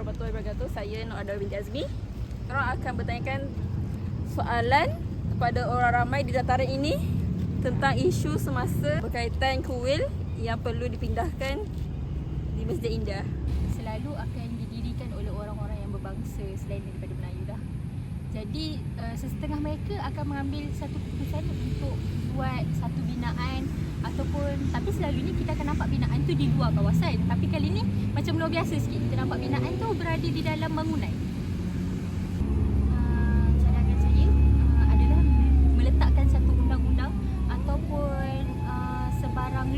warahmatullahi wabarakatuh. Saya Nur Adar binti Azmi. Sekarang akan bertanyakan soalan kepada orang ramai di dataran ini tentang isu semasa berkaitan kuil yang perlu dipindahkan di Masjid Indah. Selalu akan didirikan oleh orang-orang yang berbangsa selain daripada Melayu dah. Jadi uh, sesetengah mereka akan mengambil satu keputusan untuk buat satu binaan ataupun tapi selalunya kita akan nampak binaan tu di luar kawasan. Tapi kali ni macam luar biasa sikit kita nampak binaan tu berada di dalam bangunan.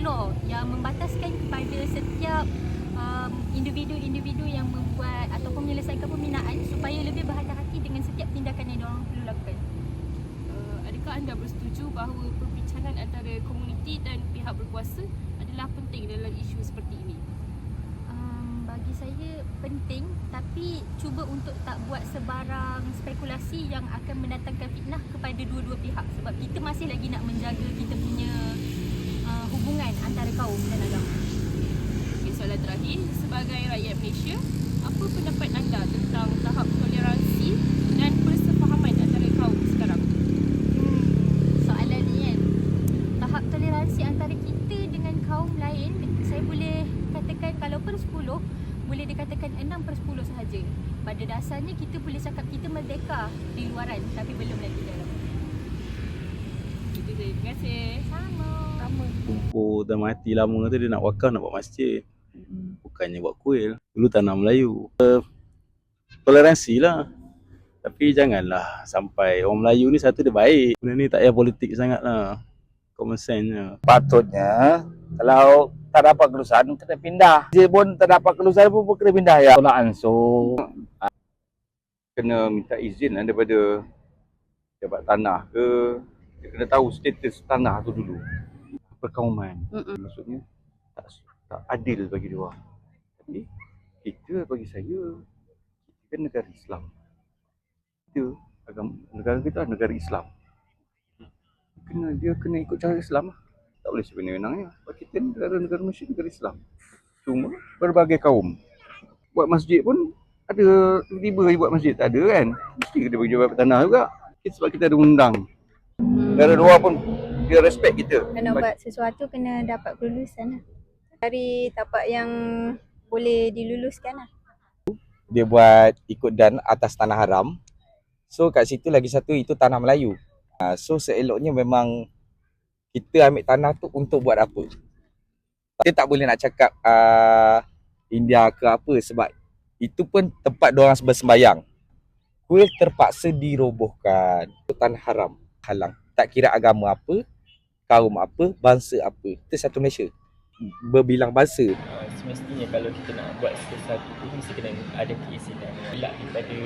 Law yang membataskan kepada setiap um, individu-individu yang membuat ataupun menyelesaikan pembinaan supaya lebih berhati-hati dengan setiap tindakan yang diorang perlu lakukan. Uh, adakah anda bersetuju bahawa perbincangan antara komuniti dan pihak berkuasa adalah penting dalam isu seperti ini? Um, bagi saya penting tapi cuba untuk tak buat sebarang spekulasi yang akan mendatangkan fitnah kepada dua-dua pihak sebab kita masih lagi nak menjaga kita punya uh, hubungan antara kaum dan agama. Okay, soalan terakhir, sebagai rakyat Malaysia, apa pendapat anda tentang tahap toleransi dan persefahaman antara kaum sekarang? Hmm, soalan ni kan Toleransi antara kita dengan kaum lain Saya boleh katakan kalau per 10 Boleh dikatakan 6 per 10 sahaja Pada dasarnya kita boleh cakap kita merdeka di luaran Tapi belum lagi dalam Itu saja. Terima kasih. Sama Sama. Kumpul dan mati lama tu dia nak wakaf nak buat masjid. Bukannya buat kuil. Dulu tanah Melayu. Uh, toleransi lah. Tapi janganlah sampai orang Melayu ni satu dia baik. Benda ni tak payah politik sangat lah. Common sense je. patutnya kalau tak dapat kelulusan kena pindah. Dia pun tak dapat kelulusan pun, pun kena pindah ya. Tolak ansur. kena minta izin lah daripada jabat tanah ke dia kena tahu status tanah tu dulu perkauman Mm-mm. maksudnya tak tak adil bagi dia orang tapi kita bagi saya kita kan negara Islam kita agama negara kita negara Islam kena dia kena ikut cara Islam lah tak boleh sebenarnya sebab kita ni negara-negara Malaysia negara Islam cuma berbagai kaum buat masjid pun ada tiba-tiba buat masjid tak ada kan mesti kena bagi jawapan tanah juga Kita- sebab kita ada undang negara luar pun dia respect kita Kena buat sesuatu kena dapat kelulusan lah. Cari tapak yang boleh diluluskan lah. Dia buat ikut dan atas tanah haram. So kat situ lagi satu itu tanah Melayu. Ha, so seeloknya memang kita ambil tanah tu untuk buat apa. Kita tak boleh nak cakap uh, India ke apa sebab itu pun tempat orang bersembayang. Kuil terpaksa dirobohkan. Tanah haram, halang. Tak kira agama apa, kaum apa, bangsa apa. Kita satu Malaysia. Berbilang bangsa. uh, semestinya kalau kita nak buat sesuatu tu mesti kena ada keizinan elak daripada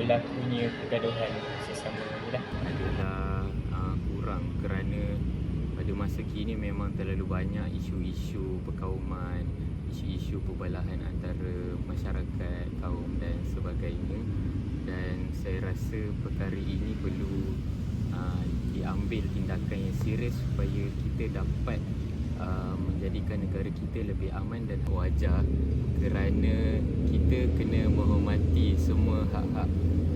berlakunya pergaduhan sesama ni lah adalah kurang kerana pada masa kini memang terlalu banyak isu-isu perkauman, isu-isu perbalahan antara masyarakat, kaum dan sebagainya. Dan saya rasa perkara ini perlu uh, diambil tindakan yang serius supaya kita dapat uh, menjadikan negara kita lebih aman dan wajar kerana kita kena menghormati semua hak-hak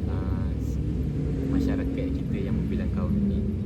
uh, masyarakat kita yang berbilang kaum ini